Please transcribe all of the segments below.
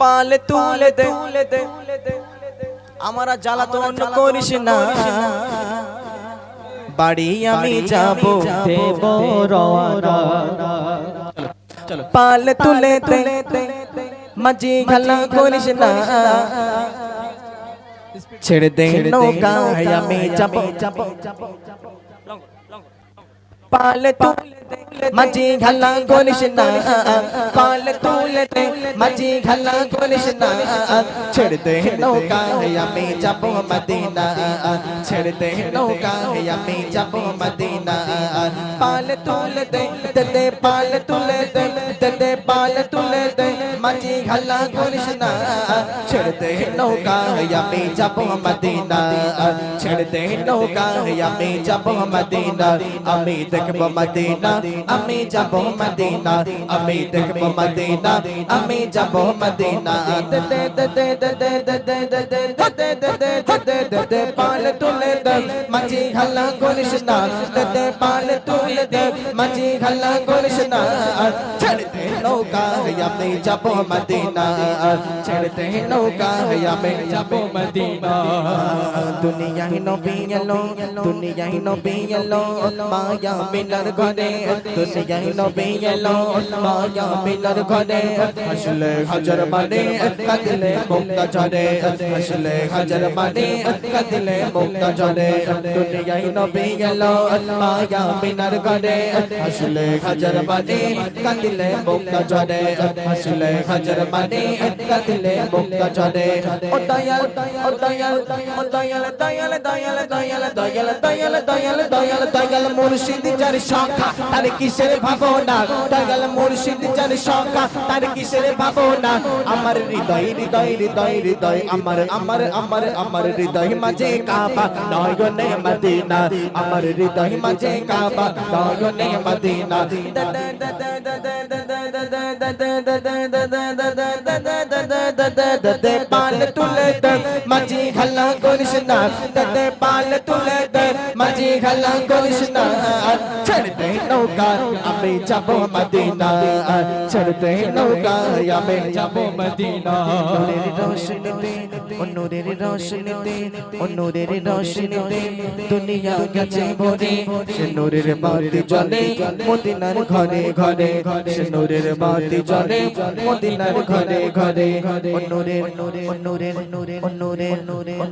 পাল তুলে দে। আমার জ্বালাতন করিস না। বাড়ি আমি যাব দেব রওয়ানা পাল তুলে দে। মাঝি খেলা করিস না। ছেড়ে দে নৌকা আমি যাব। পাল তুলে দে। মাঝি ঘালা করিস না, পাল তুলতে মাঝি ঘালা করিস না। ছেড়তে নৌকা আমি যাব মদিনা। ছেড়তে নৌকা আমি যাব মদিনা। পাল তুলতে দে পাল তুলতে দে পাল তুলতে দে মাঝি খেলা করিস না ছেড়ে দে নৌকা আমি যাব মদিনা ছেড়ে দে নৌকা আমি যাব মদিনা আমি দেখব মদিনা আমি যাব মদিনা আমি দেখব মদিনা আমি যাব মদিনা দে দে দে দে দে দে দে দে দে দে দে দে দে দে দে দে পাল তুলে দে মাঝি খালা করিস না দে দে পাল মদিনা ছেড়তে নৌকা আমি যাব মদিনা দুনিয়ায় নবী এলো দুনিয়ায় নবী এলো মায়া মিনার ঘরে দুনিয়ায় নবী এলো মায়া মিনার ঘরে আসলে হাজার মানে কাঁদলে মুক্তা চরে আসলে হাজার মানে কাঁদলে মুক্তা চরে দুনিয়ায় নবী এলো মায়া মিনার ঘরে আসলে হাজার মানে কাঁদলে মুক্তা চরে আসলে হাজার মানে কাঁদলে মুক্তা ঝরে ও দয়াল ও দয়াল ও দয়াল দয়াল দয়াল দয়াল দয়াল দয়াল দয়াল দয়াল দয়াল মুর্শিদ যার শাখা তার কিসের ভাবনা? দয়াল মুর্শিদ যার শাখা তার কিসের ভাবনা? আমার হৃদয় হৃদয় হৃদয় হৃদয়, আমার আমার আমার আমার হৃদয় মাঝে কাবা, নয়নে মদিনা। আমার হৃদয় মাঝে কাবা, নয়নে মদিনা। মাঝি খালা করিস না, তাতে পাল তুলে দে। মাঝি খালা করিস না ছেড়তে নৌকা, আমি যাব মদিনা। ছেড়তে নৌকা, আমি যাব মদিনা। রোশনীতে নূরের রোশনীতে নূরের রোশনীতে দুনিয়া গেছে ভরে সে নূরের বাতি জ্বলে মদিনার ঘরে ঘরে সে নূরের বাতি জ্বলে মদিনার ঘরে ঘরে ও নূরের ও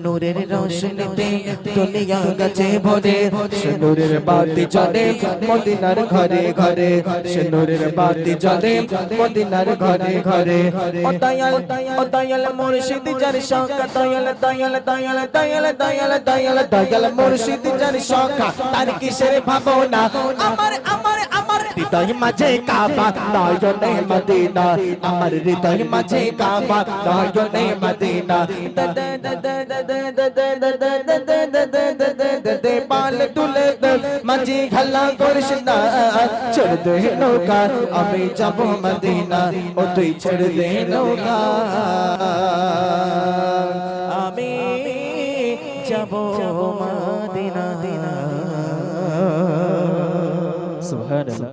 নূরের রোশনীতে দুনিয়া গেছে ভরে সে নূরের বাতি জ্বলে মদিনার ঘরে ঘরে সে নূরের বাতি জ্বলে মদিনার ঘরে ঘরে ও দয়াল ও দয়াল মুর্শিদ যার का দয়াল দয়াল দয়াল দয়াল দয়াল দয়াল দয়াল মুর্শিদ যার সংখ্যা তার কিসের ভাবনা আমার আমার আমার হৃদয় মাঝে কাবা নয়নে মদিনা আমার হৃদয় মাঝে কাবা নয়নে মদিনা দে পাল তুলে মাঝে খেলা করিস না ছেড়ে দে নৌকা আমি যাব মদিনা ও তুই ছেড়ে দে নৌকা যাব মদিনা। সুবহানাল্লাহ।